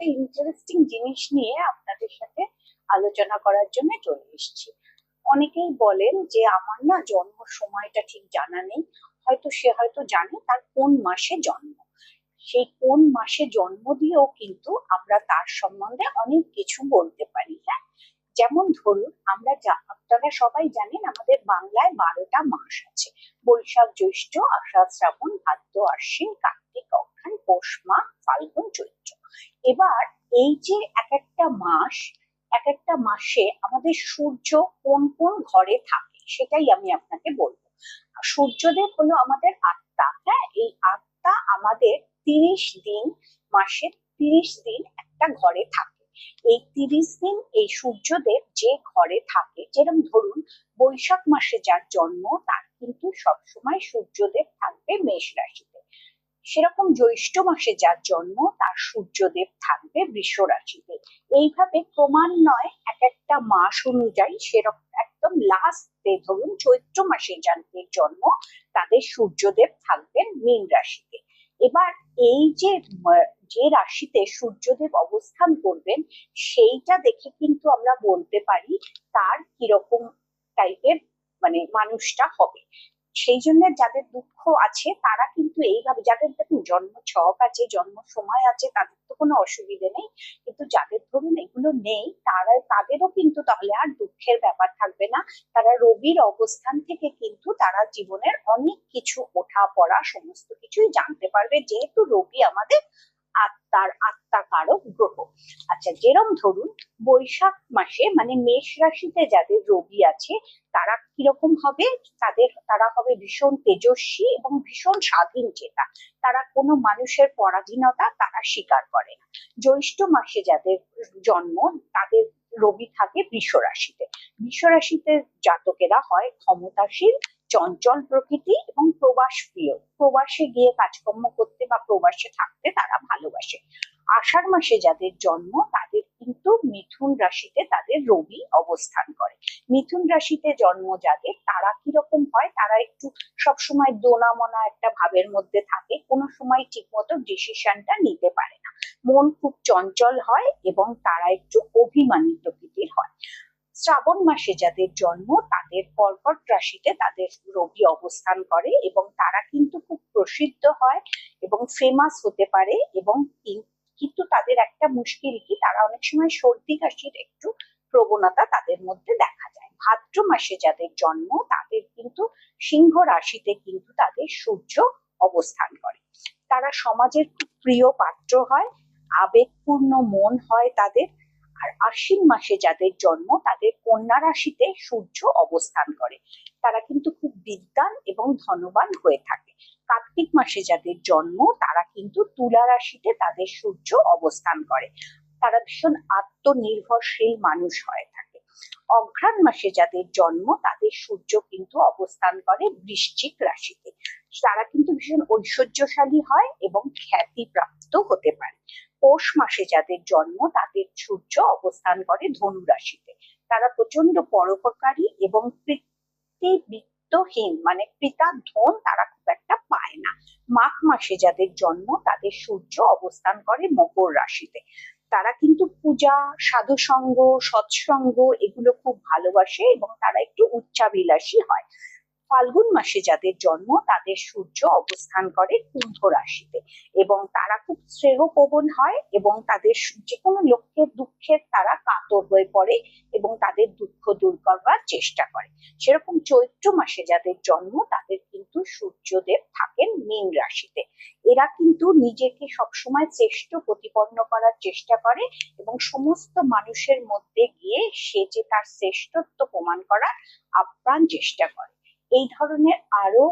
একটা ইন্টারেস্টিং জিনিস নিয়ে আপনাদের সাথে আলোচনা করার জন্য চলে এসেছি। অনেকেই বলেন যে, আমার না জন্ম সময়টা ঠিক জানা নেই। হয়তো সে হয়তো জানে তার কোন মাসে জন্ম। সেই কোন মাসে জন্ম দিয়েও কিন্তু আমরা তার সম্বন্ধে অনেক কিছু বলতে পারি হ্যাঁ? যেমন ধরুন, আমরা আপনারা সবাই জানেন আমাদের বাংলায় বারোটা মাস আছে। বৈশাখ, জ্যৈষ্ঠ, আষাঢ়, শ্রাবণ, ভাদ্র, আশ্বিন, কার্তিক অঘ্রান পৌষ মাঘ ফাল্গুন, চৈত্র। এবার এই যে এক একটা মাস, এক একটা মাসে আমাদের সূর্য কোন কোন ঘরে থাকে, সেটাই আমি আপনাকে বলব। সূর্যদেব হলো আমাদের আত্মা হ্যাঁ? এই আত্মা আমাদের তিরিশ দিন, মাসের তিরিশ দিন একটা ঘরে থাকে। এই তিরিশ দিন এই সূর্যদেব যে ঘরে থাকে যেরকম ধরুন বৈশাখ মাসে যার জন্ম, তার কিন্তু সবসময় সূর্যদেব থাকবে মেষ রাশিতে। সেরকম জ্যৈষ্ঠ মাসে যার জন্ম তার সূর্যদেব থাকবে বৃষ রাশিতে। এইভাবে ক্রমান্বয়ে এক একটা মাস অনুযায়ী সেরকম একদম লাস্টে ধরুন চৈত্র মাসে যাদের জন্ম তাদের সূর্যদেব থাকবেন মীন রাশিতে। এবার এই যে যে রাশিতে সূর্যদেব অবস্থান করবেন সেইটা দেখে কিন্তু আমরা বলতে পারি তার কীরকম টাইপের মানে মানুষটা হবে। সেই জন্য যাদের দুঃখ আছে, তারা কিন্তু এইভাবে, যাদের দেখুন জন্ম ছক আছে, জন্ম সময় আছে, তাদের তো কোনো অসুবিধে নেই। কিন্তু যাদের ধরুন এগুলো নেই, তারা, তাদেরও কিন্তু তাহলে আর দুঃখের ব্যাপার থাকবে না। তারা রবির অবস্থান থেকে কিন্তু তারা জীবনের অনেক কিছু ওঠা পড়া সমস্ত কিছুই জানতে পারবে। যেহেতু রবি আমাদের আত্মার আত্মাকারক গ্রহ। আচ্ছা যেরম ধরুন, বৈশাখ মাসে মানে মেষ রাশিতে যাদের রবি আছে, তারা কীরকম হবে? তাদের, তারা হবে ভীষণ তেজস্বী এবং ভীষণ স্বাধীন চেতা। তারা কোনো মানুষের পরাধীনতা তারা স্বীকার করে না। জ্যৈষ্ঠ মাসে যাদের জন্ম, তাদের রবি থাকে বৃষ রাশিতে বৃষ রাশিতে জাতকেরা হয় ক্ষমতাশীল চঞ্চল প্রকৃতি এবং প্রবাস প্রিয়। প্রবাসে গিয়ে কাজকর্ম করতে বা প্রবাসে থাকতে তারা ভালোবাসে। আষাঢ় মাসে যাদের জন্ম, তাদের কিন্তু মিথুন রাশিতে তাদের রবি অবস্থান করে। মিথুন রাশিতে জন্ম যাদের, তারা কীরকম হয়? তারা একটু সবসময় দোনা মনা একটা ভাবের মধ্যে থাকে, কোনো সময় ঠিক মতো ডিসিশনটা নিতে পারে না। মন খুব চঞ্চল হয় এবং তারা একটু অভিমানী প্রকৃতির হয়। শ্রাবণ মাসে যাদের জন্ম, তাদের কর্কট রাশিতে তাদের রবি অবস্থান করে এবং তারা কিন্তু খুব প্রসিদ্ধ হয় এবং ফেমাস হতে পারে এবং কিন্তু তাদের একটা মুশকিল কি, তারা অনেক সময় সর্দি কাশির একটু প্রবণতা তাদের মধ্যে দেখা যায়। ভাদ্র মাসে যাদের জন্ম, তাদের কিন্তু সিংহ রাশিতে কিন্তু তাদের সূর্য অবস্থান করে। তারা সমাজের খুব প্রিয় পাত্র হয়, আবেগপূর্ণ মন হয় তাদের। আর আশ্বিন মাসে যাদের জন্ম, তাদের কন্যা রাশিতে সূর্য অবস্থান করে। তারা কিন্তু খুব বিদ্বান এবং ধনবান হয়ে থাকে। কার্তিক মাসে যাদের জন্ম, তারা কিন্তু তুলা রাশিতে তাদের সূর্য অবস্থান করে। তারা ভীষণ আত্মনির্ভরশীল মানুষ হয়ে থাকে। অঘ্রাণ মাসে যাদের জন্ম, তাদের সূর্য কিন্তু অবস্থান করে বৃশ্চিক রাশিতে। তারা কিন্তু ভীষণ ঐশ্বর্যশালী হয় এবং খ্যাতিপ্রাপ্ত হতে পারে। পৌষ মাসে যাদের জন্ম, তাদের সূর্য অবস্থান করে ধনু রাশিতে। তারা প্রচণ্ড পরোপকারী এবং বৃত্তহীন মানে পিতা ধন তারা খুব একটা পায় না। মাঘ মাসে যাদের জন্ম, তাদের সূর্য অবস্থান করে মকর রাশিতে। তারা কিন্তু পূজা সাধু সঙ্গ সৎসঙ্গ এগুলো খুব ভালোবাসে এবং তারা একটু উচ্চাবিলাসী হয়। ফাল্গুন মাসে যাদের জন্ম, তাদের সূর্য অবস্থান করে কুম্ভ রাশিতে এবং তারা খুব শ্রেয়প্রবণ হয় এবং তাদের যে কোনো লক্ষ্যের দুঃখের তারা কাতর হয়ে পড়ে এবং তাদের দুঃখ দূর করবার চেষ্টা করে। সেরকম চৈত্র মাসে যাদের জন্ম, তাদের কিন্তু সূর্যদেব থাকেন মীন রাশিতে। এরা কিন্তু নিজেকে সবসময় শ্রেষ্ঠ প্রতিপন্ন করার চেষ্টা করে এবং সমস্ত মানুষের মধ্যে গিয়ে সে যে তার শ্রেষ্ঠত্ব প্রমাণ করার আপ্রাণ চেষ্টা করে। এই ধরনের আরও